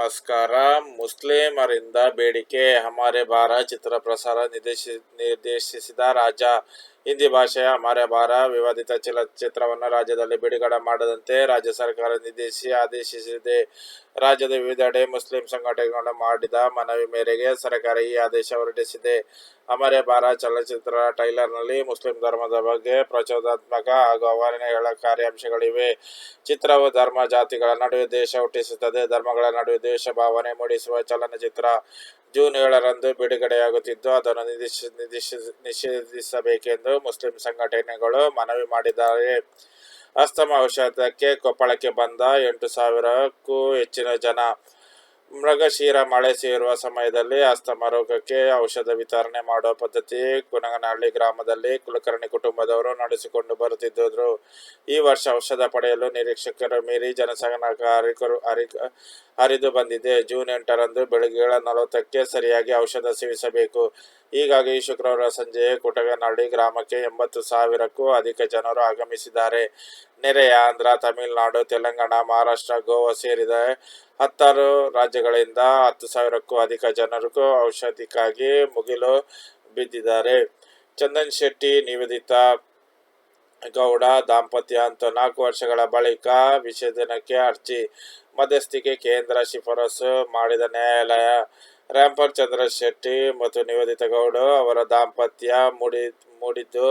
ನಮಸ್ಕಾರ. ಮುಸ್ಲಿಮರಿಂದ ಬೇಡಿಕೆ. ಹಮಾರೆ ಬಾರ ಚಿತ್ರ ಪ್ರಸಾರ ನಿರ್ದೇಶಿ ನಿರ್ದೇಶಿಸಿದ ರಾಜ ಹಿಂದಿ ಭಾಷೆಯ ಹಮಾರೆ ಬಾರ ವಿವಾದಿತ ಚಲನಚಿತ್ರವನ್ನು ರಾಜ್ಯದಲ್ಲಿ ಬಿಡುಗಡೆ ಮಾಡದಂತೆ ರಾಜ್ಯ ಸರ್ಕಾರ ನಿರ್ದೇಶಿ, ಆದೇಶಿಸಿದೆ. ರಾಜ್ಯದ ವಿವಿಧೆಡೆ ಮುಸ್ಲಿಂ ಸಂಘಟನೆಗಳು ಮಾಡಿದ ಮನವಿ ಮೇರೆಗೆ ಸರ್ಕಾರ ಈ ಆದೇಶ ಹೊರಡಿಸಿದೆ. ಅಮರೆ ಬಾರ ಚಲನಚಿತ್ರ ಟೈಲರ್ನಲ್ಲಿ ಮುಸ್ಲಿಂ ಧರ್ಮದ ಬಗ್ಗೆ ಪ್ರಚೋದಾತ್ಮಕ ಹಾಗೂ ಅವರಣೆಗಳ ಕಾರ್ಯಾಂಶಗಳಿವೆ. ಚಿತ್ರವು ಧರ್ಮ ಜಾತಿಗಳ ನಡುವೆ ದೇಶ ಹುಟ್ಟಿಸುತ್ತದೆ. ಧರ್ಮಗಳ ನಡುವೆ ದೇಶ ಭಾವನೆ ಮೂಡಿಸುವ ಚಲನಚಿತ್ರ. ಜೂನ್ ಏಳರಂದು ಬಿಡುಗಡೆಯಾಗುತ್ತಿದ್ದು, ಅದನ್ನು ನಿಷೇಧಿಸ ನಿಷೇಧಿಸ ನಿಷೇಧಿಸಬೇಕೆಂದು ಮುಸ್ಲಿಂ ಸಂಘಟನೆಗಳು ಮನವಿ ಮಾಡಿದ್ದಾರೆ. ಅಸ್ತಮ ಔಷಧಕ್ಕೆ ಕೊಪ್ಪಳಕ್ಕೆ ಬಂದ ಎಂಟು ಸಾವಿರಕ್ಕೂ ಹೆಚ್ಚಿನ ಜನ ಮೃಗಶಿರ ಮಳೆ ಸೇರುವ ಸಮಯದಲ್ಲಿ ಅಸ್ತಮ ರೋಗಕ್ಕೆ ಔಷಧ ವಿತರಣೆ ಮಾಡುವ ಪದ್ಧತಿ ಕುನಗನಹಳ್ಳಿ ಗ್ರಾಮದಲ್ಲಿ ಕುಲಕರ್ಣಿ ಕುಟುಂಬದವರು ನಡೆಸಿಕೊಂಡು ಬರುತ್ತಿದ್ದರು. ಈ ವರ್ಷ ಔಷಧ ಪಡೆಯಲು ನಿರೀಕ್ಷಕರು ಮೀರಿ ಜನಸಂಖ್ಯಾ ಹರಿಕರು ಹರಿ ಹರಿದು ಬಂದಿದೆ. ಜೂನ್ ಎಂಟರಂದು ಬೆಳಗ್ಗೆ ನಲವತ್ತಕ್ಕೆ ಸರಿಯಾಗಿ ಔಷಧ ಸೇವಿಸಬೇಕು. ಹೀಗಾಗಿ ಶುಕ್ರವಾರ ಸಂಜೆ ಕುಟಗನಹಳ್ಳಿ ಗ್ರಾಮಕ್ಕೆ ಎಂಬತ್ತು ಸಾವಿರಕ್ಕೂ ಅಧಿಕ ಜನರು ಆಗಮಿಸಿದ್ದಾರೆ. ನೆರೆಯ ಆಂಧ್ರ, ತಮಿಳುನಾಡು, ತೆಲಂಗಾಣ, ಮಹಾರಾಷ್ಟ್ರ, ಗೋವಾ ಸೇರಿದ ಹತ್ತಾರು ರಾಜ್ಯಗಳಿಂದ ಹತ್ತು ಸಾವಿರಕ್ಕೂ ಅಧಿಕ ಜನರಿಗೂ ಔಷಧಿಗಾಗಿ ಮುಗಿಲು ಬಿದ್ದಿದ್ದಾರೆ. ಚಂದನ್ ಶೆಟ್ಟಿ, ನಿವೇದಿತ ಗೌಡ, ದಾಂಪತ್ಯ ಅಂತ ನಾಲ್ಕು ವರ್ಷಗಳ ಬಳಿಕ ವಿಷೇದನಕ್ಕೆ ಅರ್ಜಿ. ಮಧ್ಯಸ್ಥಿಕೆ ಕೇಂದ್ರ ಶಿಫಾರಸು ಮಾಡಿದ ನ್ಯಾಯಾಲಯ ರ್ಯಾಂಪರ್ ಚಂದ್ರ ಶೆಟ್ಟಿ ಮತ್ತು ನಿವೇದಿತಾ ಗೌಡ ಅವರ ದಾಂಪತ್ಯ ಮೂಡಿ ಮೂಡಿದ್ದು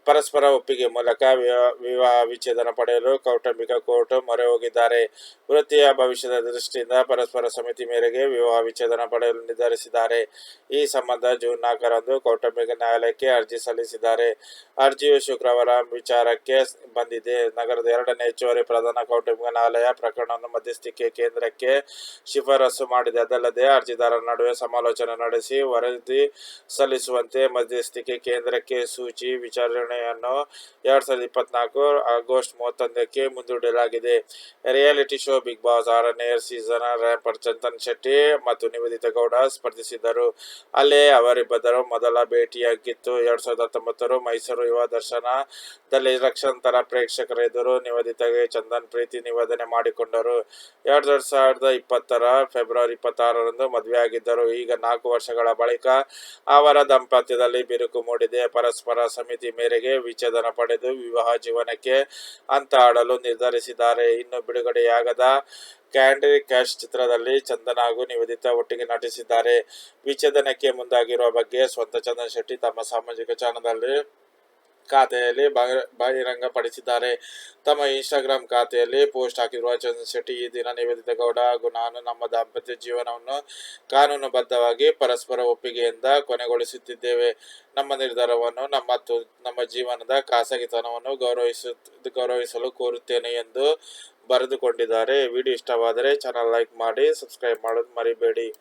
ಪರಸ್ಪರ ಒಪ್ಪಿಗೆ ಮೂಲಕ ವಿವಾ- ವಿವಾಹ ವಿಚ್ಛೇದನ ಪಡೆಯಲು ಕೌಟುಂಬಿಕ ಕೋರ್ಟ್ ಮೊರೆ ಹೋಗಿದ್ದಾರೆ ವೃತ್ತಿಯ ಭವಿಷ್ಯದ ದೃಷ್ಟಿಯಿಂದ ಪರಸ್ಪರ ಸಮಿತಿ ಮೇರೆಗೆ ವಿವಾಹ ವಿಚ್ಛೇದನ ಪಡೆಯಲು ನಿರ್ಧರಿಸಿದ್ದಾರೆ. ಈ ಸಂಬಂಧ ಜೂನ್ ನಾಲ್ಕರಂದು ಕೌಟುಂಬಿಕ ನ್ಯಾಯಾಲಯಕ್ಕೆ ಅರ್ಜಿ ಸಲ್ಲಿಸಿದ್ದಾರೆ. ಅರ್ಜಿಯು ಶುಕ್ರವಾರ ವಿಚಾರಕ್ಕೆ ಬಂದಿದೆ. ನಗರದ ಎರಡನೇ ಹೆಚ್ಚುವರಿ ಪ್ರಧಾನ ಕೌಟುಂಬಿಕ ನ್ಯಾಯಾಲಯ ಪ್ರಕರಣವನ್ನು ಮಧ್ಯಸ್ಥಿಕೆ ಕೇಂದ್ರಕ್ಕೆ ಶಿಫಾರಸು ಮಾಡಿದೆ. ಅದಲ್ಲದೆ ಅರ್ಜಿದಾರರ ನಡುವೆ ಸಮಾಲೋಚನೆ ನಡೆಸಿ ವರದಿ ಸಲ್ಲಿಸುವಂತೆ ಮಧ್ಯಸ್ಥಿಕೆ ಕೇಂದ್ರಕ್ಕೆ ಸೂಚಿ ವಿಚಾರಣೆಯನ್ನು ಎರಡ್ ಸಾವಿರದ ಇಪ್ಪತ್ನಾಲ್ಕು ಆಗಸ್ಟ್ ಮೂವತ್ತೊಂದಕ್ಕೆ ಮುಂದೂಡಲಾಗಿದೆ. ರಿಯಾಲಿಟಿ ಶೋ ಬಿಗ್ ಬಾಸ್ ಆರನೇ ಸೀಸನ್ ರ್ಯಾಪರ್ ಚಂದನ್ ಶೆಟ್ಟಿ ಮತ್ತು ನಿವೇದಿತ ಗೌಡ ಸ್ಪರ್ಧಿಸಿದ್ದರು. ಅಲ್ಲೇ ಅವರಿಬ್ಬರು ಮೊದಲ ಭೇಟಿಯಾಗಿತ್ತು. ಎರಡ್ ಸಾವಿರದ ಹತ್ತೊಂಬತ್ತರ ಮೈಸೂರು ಯುವ ದರ್ಶನದಲ್ಲಿ ಲಕ್ಷಾಂತರ ಪ್ರೇಕ್ಷಕರ ಎದುರು ನಿವೇದಿತಗೆ ಚಂದನ್ ಪ್ರೀತಿ ನಿವೇದನೆ ಮಾಡಿಕೊಂಡರು. ಎರಡ್ ಸಾವಿರದ ಇಪ್ಪತ್ತರ ಫೆಬ್ರವರಿ ಇಪ್ಪತ್ತಾರರಂದು ಮದುವೆಯಾಗಿದ್ದರು. ಈಗ ನಾಲ್ಕು ವರ್ಷಗಳ ಬಳಿಕ ಅವರ ದಾಂಪತ್ಯದಲ್ಲಿ ಬಿರುಕು ಮೂಡಿದೆ. ಪರಸ್ಪರ ಸಮಿತಿ ಮೇರೆಗೆ ವಿಚ್ಛೇದನ ಪಡೆದು ವಿವಾಹ ಜೀವನಕ್ಕೆ ಅಂತ ಆಡಲು ನಿರ್ಧರಿಸಿದ್ದಾರೆ. ಇನ್ನು ಬಿಡುಗಡೆಯಾಗದ ಕ್ಯಾಂಡಿ ಕ್ಯಾಶ್ ಚಿತ್ರದಲ್ಲಿ ಚಂದನ್ ಹಾಗೂ ನಿವೇದಿತಾ ಒಟ್ಟಿಗೆ ನಟಿಸಿದ್ದಾರೆ. ವಿಚ್ಛೇದನಕ್ಕೆ ಮುಂದಾಗಿರುವ ಬಗ್ಗೆ ಸ್ವಂತ ಚಂದನ್ ಶೆಟ್ಟಿ ತಮ್ಮ ಸಾಮಾಜಿಕ ಚಾನಲ್ನಲ್ಲಿ ಖಾತೆಯಲ್ಲಿ ಬಹಿರ- ಬಹಿರಂಗಪಡಿಸಿದ್ದಾರೆ. ತಮ್ಮ ಇನ್ಸ್ಟಾಗ್ರಾಮ್ ಖಾತೆಯಲ್ಲಿ ಪೋಸ್ಟ್ ಹಾಕಿರುವ ಚಂದನ್ ಶೆಟ್ಟಿ, ಈ ದಿನ ನಿವೇದಿತ ಗೌಡ ಹಾಗೂ ನಾನು ನಮ್ಮ ದಾಂಪತ್ಯ ಜೀವನವನ್ನು ಕಾನೂನುಬದ್ಧವಾಗಿ ಪರಸ್ಪರ ಒಪ್ಪಿಗೆಯಿಂದ ಕೊನೆಗೊಳಿಸುತ್ತಿದ್ದೇವೆ. ನಮ್ಮ ನಿರ್ಧಾರವನ್ನು ನಮ್ಮ ನಮ್ಮ ಜೀವನದ ಖಾಸಗಿತನವನ್ನು ಗೌರವಿಸು ಗೌರವಿಸಲು ಕೋರುತ್ತೇನೆ ಎಂದು ಬರೆದುಕೊಂಡಿದ್ದಾರೆ. ವಿಡಿಯೋ ಇಷ್ಟವಾದರೆ ಚಾನಲ್ ಲೈಕ್ ಮಾಡಿ, ಸಬ್ಸ್ಕ್ರೈಬ್ ಮಾಡೋದು ಮರಿಬೇಡಿ.